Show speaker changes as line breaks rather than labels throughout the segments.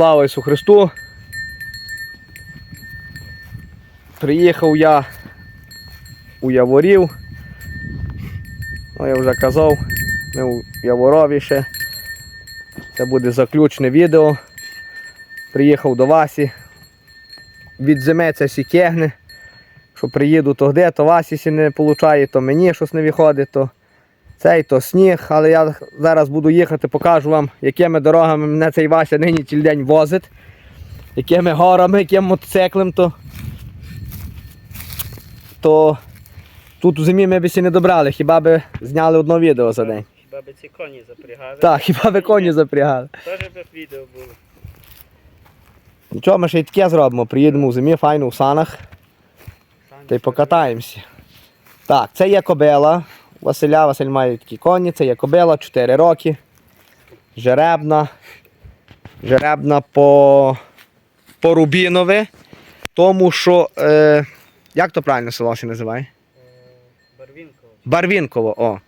Слава Ісу Христу. Приїхав я у Яворів. Ну, я вже казав, ми у Яворові ще. Це буде заключне відео. Приїхав до Васі. Від зими це сі кегне. Що приїду то де, то Васі сі не виходить, то мені щось не виходить, то цей, то сніг. Але я зараз буду їхати, покажу вам, якими дорогами мене цей Вася нині цілий день возить. Якими горами, яким мотоциклем, то, то тут у зимі ми б сі не добрали, хіба би зняли одне відео за день.
Хіба би ці коні запрягали?
Так, хіба би коні запрягали.
Теж би відео було.
Нічого, ми ще й таке зробимо. Приїдемо в зимі, файно в санах та й покатаємося. Так, це є кобила. Василя, Василь має такі коні, це є кобила, 4 роки. Жеребна. Жеребна по, по Рубінове. Тому що. Е, як то правильно село ще називає?
Барвінково.
Барвінково, о.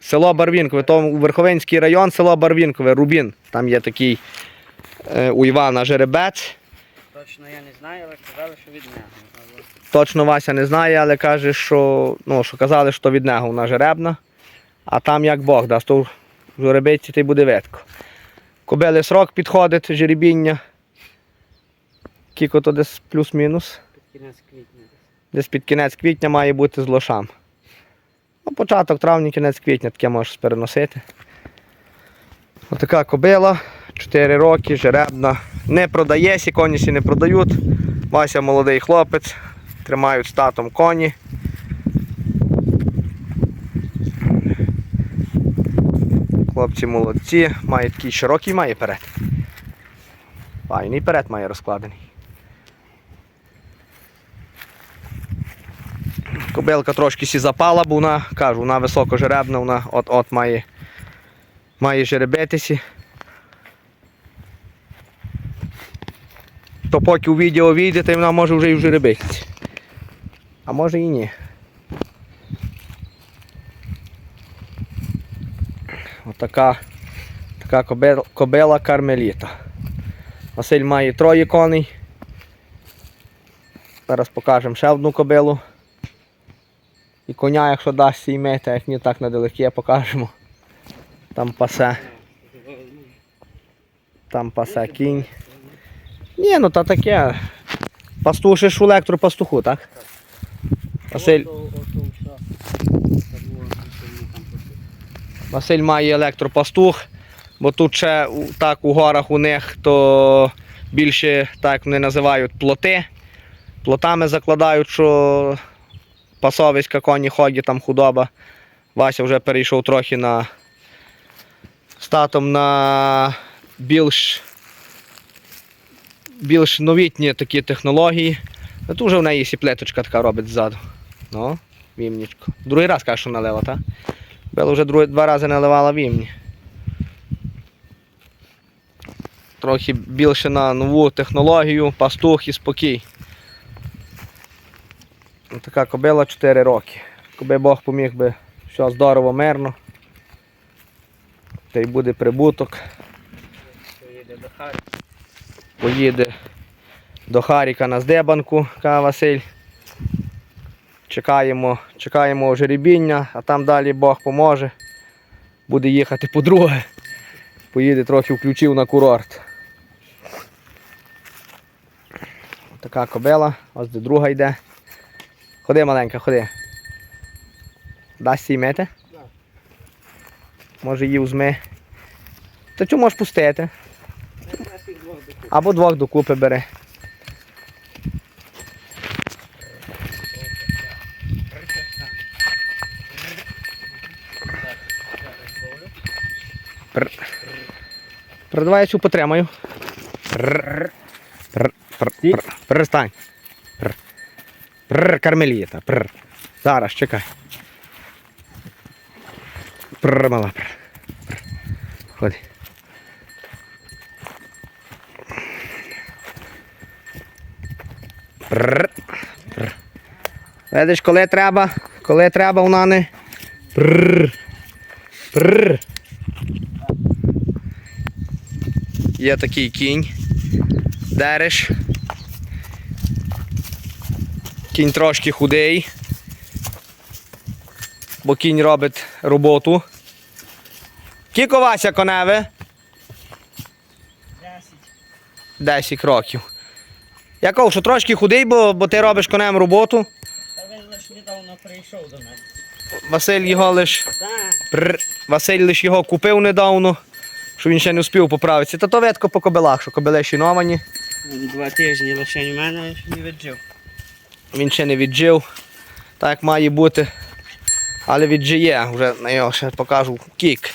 Село Барвінкове, то Верховинський район, село Барвінкове, Рубін. Там є такий е, у Івана жеребець.
Точно я не знаю, але казали, що від нього. Але
Точно Вася не знає, але каже, що, ну, що казали, що від нього вона жеребна. А там як Бог дасть, то в жеребиці ти буде видко. Кобили срок підходить, жеребіння. Кіко то десь плюс-мінус.
під кінець квітня. десь.
Десь під кінець квітня має бути з лошам. Ну, початок травня, кінець квітня таке можеш переносити. Отака кобила, 4 роки, жеребна. Не продається, коні сі не продають. Вася молодий хлопець, тримають з татом коні. Хлопці молодці, має такий широкий має перед. Файний перед має розкладений. Кобилка трошки сі запала, бо вона, кажу, вона високожеребна, вона от-от має, має жеребитися. То поки у відео вийде, вона може вже і в жеребитися. А може і ні. Отака така кобила, кобила кармеліта. Василь має троє коней. Зараз покажемо ще одну кобилу. І коня, якщо дасть імeti, як ні так недалеке покажемо. Там пасе. Там пасе кінь. Ні, ну та таке. Пастушиш у електропастуху, так? Василь,
Ото- ото все. Та було, що вони там посидять.
Василь має електропастух, бо тут ще так у горах у них то більше, так вони називають, плоти. Плотами закладають, що пасовиська коні ходять, там худоба. Вася вже перейшов трохи на статом на більш, більш новітні такі технології. Тут вже в неї сіплеточка така робить ззаду. Ну, вімнічко. Другий раз каже, що налила, так? Бела вже друге, два рази наливала вімні. Трохи більше на нову технологію, пастух і спокій. Така кобила 4 роки. Коби Бог поміг би все здорово, мирно. Та й буде прибуток.
Поїде до Харкова.
Поїде до Харіка на здебанку, каже Василь. Чекаємо, чекаємо жеребіння, а там далі Бог поможе. Буде їхати по-друге. Поїде трохи включив на курорт. Така кобила, ось де друга йде. Ходи маленька, ходи. Дасть їй мити? Може її взми. Та чому можеш пустити?
Це нас їх двох докупи.
Або двох докупи бери. Пр. Продавай я цю потримаю. Перестань. Кармеліта. Зараз, чекай. Пр. Мала. Ходи. Пр. Пр. Видиш, коли треба, коли треба, вона не. Є такий кінь. Дереш. Кінь трошки худий. Бо кінь робить роботу. Кіко Вася коневе?
10.
10 років. Я кажу, що трошки худий, бо, бо ти робиш конем роботу.
Та він лише недавно прийшов до мене.
Василь його лиш. Пр... Василь лиш його купив недавно, що він ще не встиг поправитися. Та то ветко по кобилах, що кобили.
Він два тижні лише в мене ще не віджив.
Він ще не віджив, так як має бути. Але віджиє, вже на його ще покажу кік.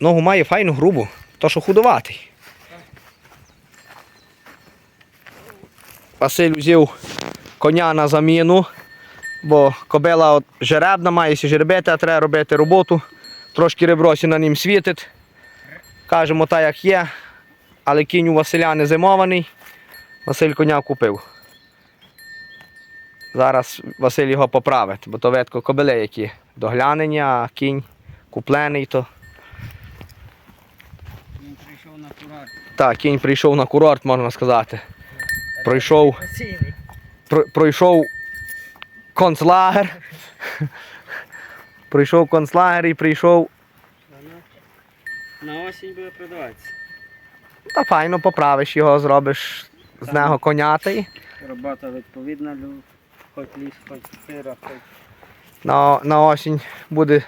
Ногу має файну грубу, то що худуватий. Василь взяв коня на заміну, бо кобила от жеребна, має жеребити, а треба робити роботу. Трошки ребросі на нім світить. Кажемо так, як є. Але кінь у Василя не зимований. Василь коня купив. Зараз Василь його поправить, бо то ветко кобили, які доглянені, а кінь куплений, то
Він прийшов на курорт.
так, кінь прийшов на курорт, можна сказати. Пройшов, пройшов концлагер. Пройшов концлагер і прийшов.
На осінь буде продаватися.
Та файно поправиш його, зробиш з нього конятий.
Робота відповідна, хоч ліс, хоч сира, хоч
На, на осінь буде,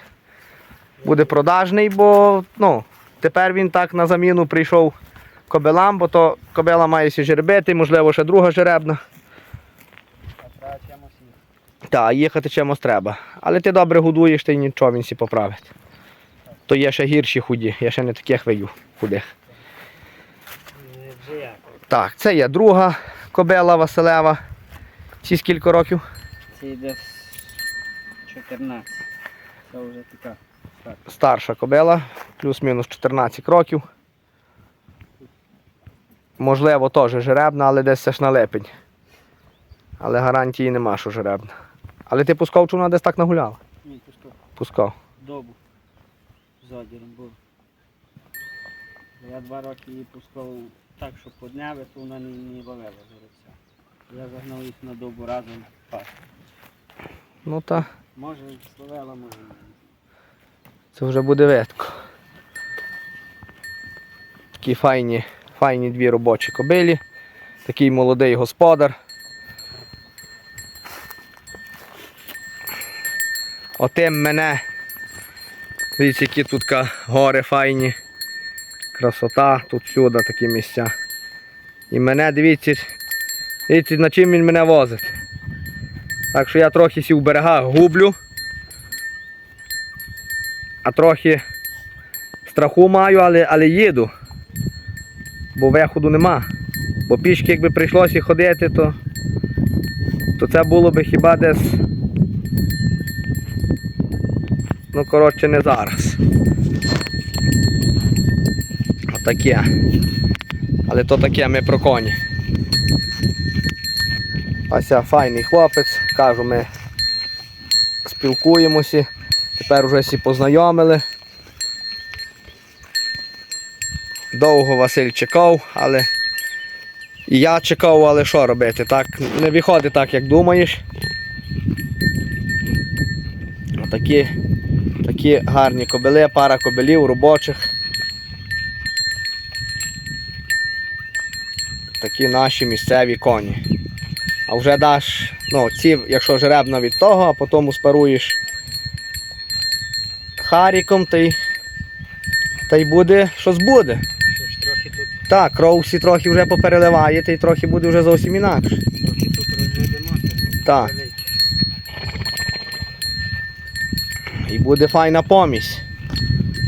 буде продажний, бо ну, тепер він так на заміну прийшов кобилам, бо то кобила має сі жеребити, можливо, ще друга жеребна.
а треба чимось їсти.
Та, їхати чимось треба. Але ти добре годуєш, ти нічого він сі поправить. То є ще гірші худі, я ще не таких вию худих. Так, це є друга кобила Василева. Ці скільки років?
Це йде 14. Це вже така. Так.
старша кобила, плюс-мінус 14 років. Можливо, теж жеребна, але десь це ж на липень. Але гарантії нема, що жеребна. Але ти пускав, чи вона десь так нагуляла?
Ні, що,
Пускав.
добу з одіром був. Я два роки її пускав так, що по дняві, то вона не, не валила жеребця. Я загнав їх на добу разом пас.
Ну та
Може словела, може
це вже буде ветко. Такі файні, файні дві робочі кобилі. Такий молодий господар. Отим мене. Дивіться, які тут гори файні. Красота, тут всюди такі місця. І мене, дивіться, дивіться, на чим він мене возить. Так що я трохи сі в берегах гублю. А трохи страху маю, але, але їду. Бо виходу нема. Бо пішки якби прийшлося ходити, то, то це було би хіба десь. Ну, коротше, не зараз. Отаке. Але то таке ми про коні. Ася файний хлопець, кажу, ми спілкуємося. Тепер вже всі познайомили. Довго Василь чекав, але я чекав, але що робити? Так не виходить так, як думаєш. Отакі такі гарні кобили, пара кобилів робочих. Такі наші місцеві коні. А вже даш, ну, ці, якщо жеребна від того, а потім спаруєш харіком, та й, та й буде щось буде.
Що ж трохи тут,
Так, кров трохи вже попереливає, та й трохи буде вже зовсім інакше.
трохи тут розведемо.
Так. І буде файна помість.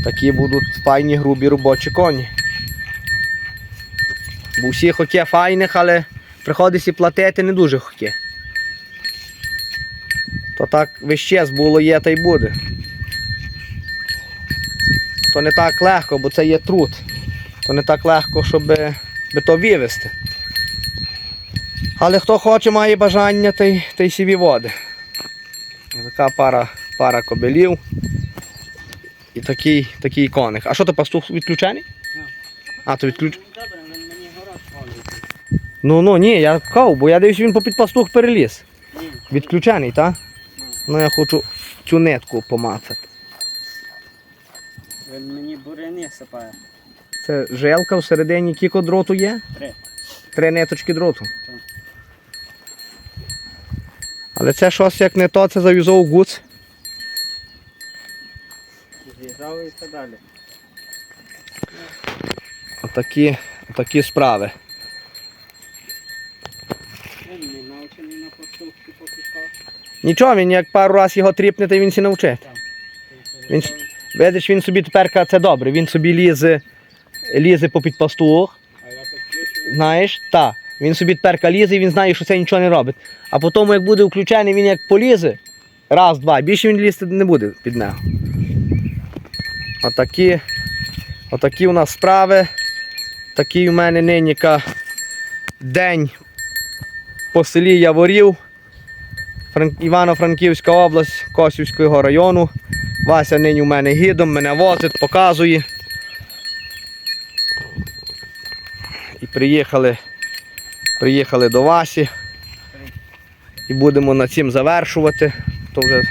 Такі будуть файні грубі робочі коні. Бо всі хоке файних, але приходиться платити не дуже хоке. То так весь було, є та й буде. То не так легко, бо це є труд. То не так легко, щоб би то вивезти. Але хто хоче, має бажання, та й, сіві води. Така пара, пара кобилів і такий, такий коник. А що то пастух відключений?
Ну.
А, то відключ... Ну ну ні, я кав, бо я дивлюсь, він по підпастух переліз. Відключений, так?
Ну.
Ну я хочу цю нитку помацати.
Він мені буряни сипає.
Це жилка всередині кіко дроту є?
Три.
Три ниточки дроту.
Так.
Але це щось як не то, це зав'язав гуц.
Зв'язав і так далі.
Отакі, отакі справи.
Не навчений на поступки поки що.
Нічого, він як пару разів його тріпнете, він сі навчить. Він Видиш, він собі тепер це добре, він собі лізе, лізе по підпастух,
А я так ключу.
знаєш, так. Він собі тепер лізе і він знає, що це нічого не робить. А потім, як буде включений, він як полізе, раз, два, більше він лізти не буде під нього. Отакі, отакі у нас справи. Такий у мене ниніка день по селі Яворів, Фран... Івано-Франківська область, Косівського району. Вася нині у мене гідом, мене возить, показує. Приїхали, приїхали до Васі. І будемо на цим завершувати. То вже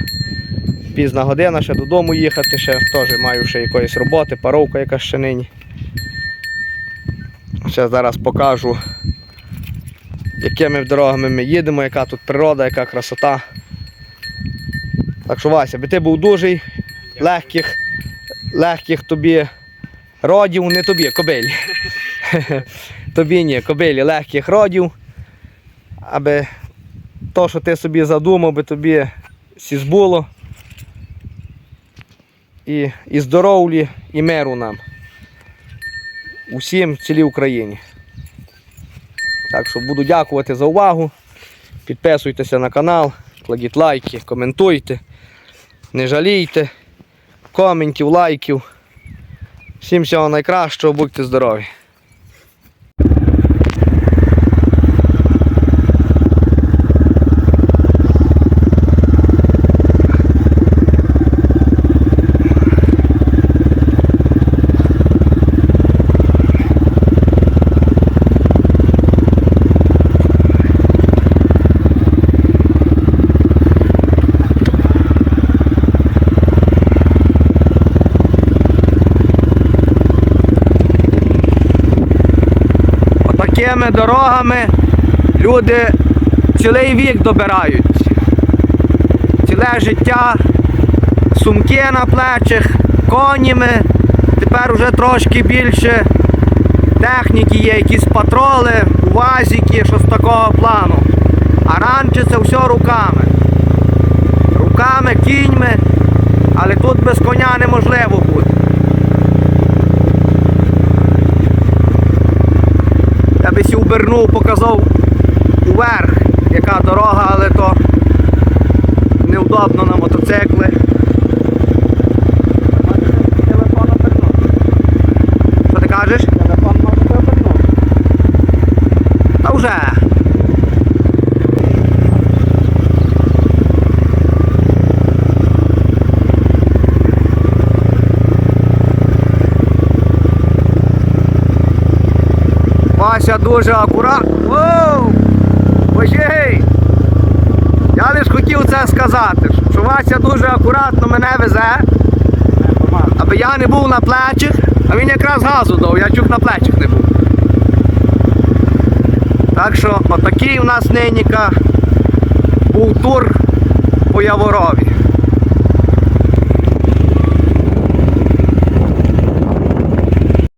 пізна година, ще додому їхати, ще теж маю ще якоїсь роботи, паровка яка ще нині. Ще зараз покажу, якими дорогами ми їдемо, яка тут природа, яка красота. Так що, Вася, би ти був дужий, легких, легких тобі родів, не тобі, кобилі. тобі ні, кобилі легких родів, аби то, що ти собі задумав, би тобі сі збуло. І, і здоров'я, і миру нам. Усім в цілій Україні. Так що буду дякувати за увагу. Підписуйтеся на канал, кладіть лайки, коментуйте, не жалійте, коментів, лайків. Всім всього найкращого, будьте здорові! Отакими дорогами люди цілий вік добирають. Ціле життя, сумки на плечах, коніми. Тепер вже трошки більше техніки є, якісь патроли, УАЗики, щось такого плану. А раніше це все руками. Руками, кіньми, але тут без коня неможливо бути. Я би сі обернув, показав вверх, яка дорога, але то неудобно на мотоцикли.
Телефон обернув.
Що ти кажеш?
Телефон можете обернути.
Та вже. Вася дуже акуратно. Воу! Божий! Я лиш хотів це сказати, що Вася дуже акуратно мене везе, аби я не був на плечах, а він якраз газу дав, я чух на плечах не був. Так що отакий у нас ниніка був тур по Яворові.